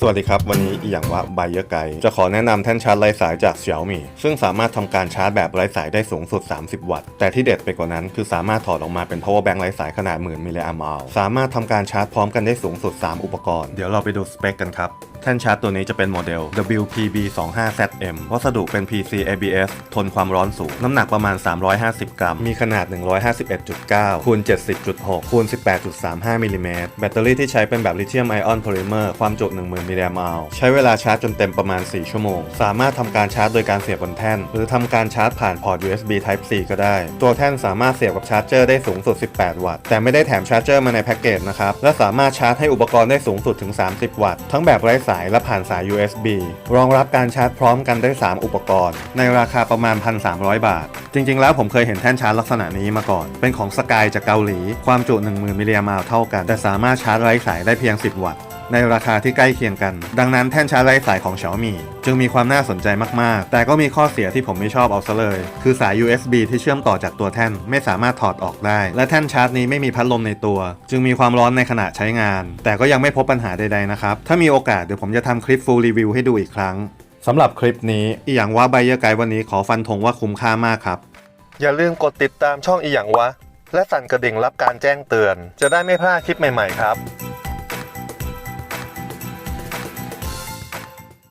สวัสดีครับ วันนี้อีหยังวะไบเยอร์ไกจะขอแนะนำแท่นชาร์จไร้สายจาก Xiaomi ซึ่งสามารถทำการชาร์จแบบไร้สายได้สูงสุด 30 วัตต์ แต่ที่เด็ดไปกว่านั้นคือสามารถถอดออกมาเป็น power bank ไร้สายขนาดหมื่นมิลลิแอมป์อัลสามารถทำการชาร์จพร้อมกันได้สูงสุด 3 อุปกรณ์ เดี๋ยวเราไปดูสเปคกันครับแท่นชาร์จตัวนี้จะเป็นโมเดล WPB25ZM วัสดุเป็น PC ABS ทนความร้อนสูง น้ำหนักประมาณ 350 กรัม มีขนาด 151.9คูณ70.6คูณ18.35มิลลิเมตรแบตเตอรี่ที่ใช้เป็นแบบลิเธียมไอออนโพลิเมอร์ ความจุ0 มิลลิแอมป์อัลใช้เวลาชาร์จจนเต็มประมาณ 4 ชั่วโมง สามารถทำการชาร์จโดยการเสียบบนแท่น หรือทำการชาร์จผ่านพอร์ต USB Type C ก็ได้ ตัวแท่นสามารถเสียบกับชาร์จเจอร์ได้สูงสุด 18 วัตต์ แต่ไม่ได้แถมชาร์จเจอร์มาในแพ็กเกจนะครับ และสามารถชาร์จให้อุปกรณ์ได้สูงสุดถึง 30 วัตต์ ทั้งแบบไร้สายและผ่านสาย USB รองรับการชาร์จพร้อมกันได้ 3 อุปกรณ์ ในราคาประมาณ 1,300 บาท จริง ๆ แล้วผมเคยเห็นแท่นชาร์จลักษณะนี้มาก่อน เป็นของสกายจากเกาหลี ความจุ 10,000มิลลิแอมป์อัลเท่ากัน แต่สามารถชาร์จไร้สายได้เพียง 10 วัตต์ ในราคาที่ใกล้เคียงกัน ดังนั้นแท่นชาร์จไร้สายของ Xiaomi จึงมีความน่าสนใจมาก ๆ แต่ก็มีข้อเสียที่ผมไม่ชอบเอาซะเลย คือสาย USB ที่เชื่อมต่อจากตัวแท่นไม่สามารถถอดออกได้ และแท่นชาร์จนี้ไม่มีพัดลมในตัว จึงมีความร้อนในขณะใช้งาน แต่ก็ยังไม่พบปัญหาใด ๆ นะครับ ถ้ามีโอกาสเดี๋ยวผมจะทำคลิป full review ให้ดูอีกครั้งสำหรับคลิปนี้อีหยังว่าไบเยอร์ไกด์วันนี้ขอฟันธงว่าคุ้มค่ามากครับ อย่าลืมกดติดตามช่องอีหยังวะ และสั่นกระดิ่งรับการแจ้งเตือน จะได้ไม่พลาดคลิปใหม่ ๆ ครับ